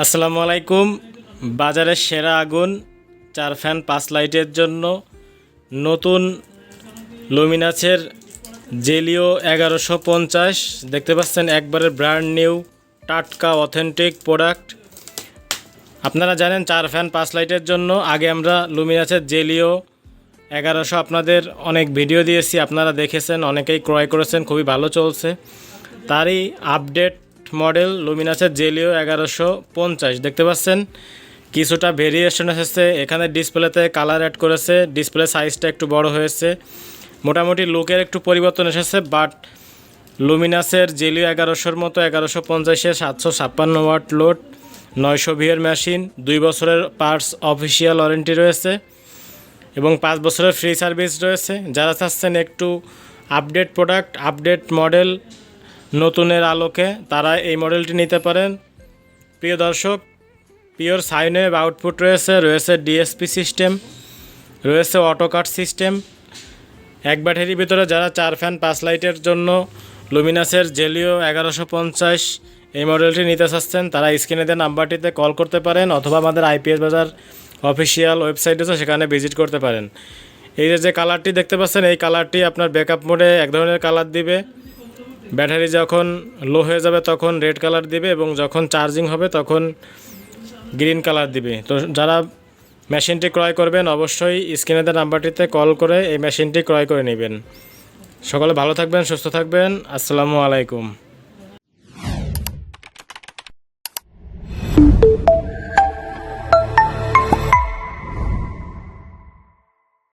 আসসালামু আলাইকুম। বাজারের সেরা আগুন, চার ফ্যান, পাঁচ লাইটের জন্য নতুন লুমিনাসের জেলিও এগারোশো পঞ্চাশ। দেখতে পাচ্ছেন একবারে ব্র্যান্ড নিউ টাটকা অথেন্টিক প্রোডাক্ট আপনারা জানেন চার ফ্যান, পাঁচ লাইটের জন্য আগে আমরা লুমিনাসের জেলিও এগারোশো আপনাদের অনেক ভিডিও দিয়েছি। আপনারা দেখেছেন, অনেকেই ক্রয় করেছেন, খুবই ভালো চলছে। তারই আপডেট মডেল লুমিনাসের জেলিও এগারোশো পঞ্চাশ। দেখতে পাচ্ছেন? কিছুটা ভেরিয়েশন এসেছে। এখানে ডিসপ্লেতে কালার অ্যাড করেছে। ডিসপ্লে সাইজটা একটু বড় হয়েছে। মোটামুটি লুকের একটু পরিবর্তন এসেছে বাট লুমিনাসের জেলিও এগারোশোর মতো এগারোশো পঞ্চাশে সাতশো ছাপ্পান্ন ওয়াট লোড নয়শো ভিয়ের মেশিন দুই বছরের পার্টস অফিসিয়াল ওয়ারেন্টি রয়েছে এবং পাঁচ বছরের ফ্রি সার্ভিস রয়েছে। যারা চাচ্ছেন একটু আপডেট প্রোডাক্ট আপডেট মডেল নতুনের আলোকে তারা এই মডেলটি নিতে পারেন। প্রিয় দর্শক, পিওর সাইনওয়েভ আউটপুট রয়েছে রয়েছে ডিএসপি সিস্টেম রয়েছে অটো কাট সিস্টেম এক ব্যাটারির ভিতরে যারা চার ফ্যান পাঁচ লাইটের জন্য লুমিনাসের জেলিও এগারোশো পঞ্চাশ এই মডেলটি নিতে চাচ্ছেন, তারা স্ক্রিনে দেওয়া নাম্বারটিতে কল করতে পারেন অথবা আমাদের আইপিএস বাজার অফিসিয়াল ওয়েবসাইট আছে, সেখানে ভিজিট করতে পারেন। এই যে কালারটি দেখতে পাচ্ছেন, এই কালারটি আপনার ব্যাকআপ মোডে এক ধরনের কালার দিবে। ব্যাটারি যখন লো হয়ে যাবে তখন রেড কালার দিবে এবং যখন চার্জিং হবে তখন গ্রিন কালার দিবে। তো যারা মেশিনটি ক্রয় করবেন অবশ্যই স্ক্রিনে দেওয়া নাম্বারটিতে কল করে এই মেশিনটি ক্রয় করে নেবেন। সকলে ভালো থাকবেন, সুস্থ থাকবেন। আসসালামু আলাইকুম।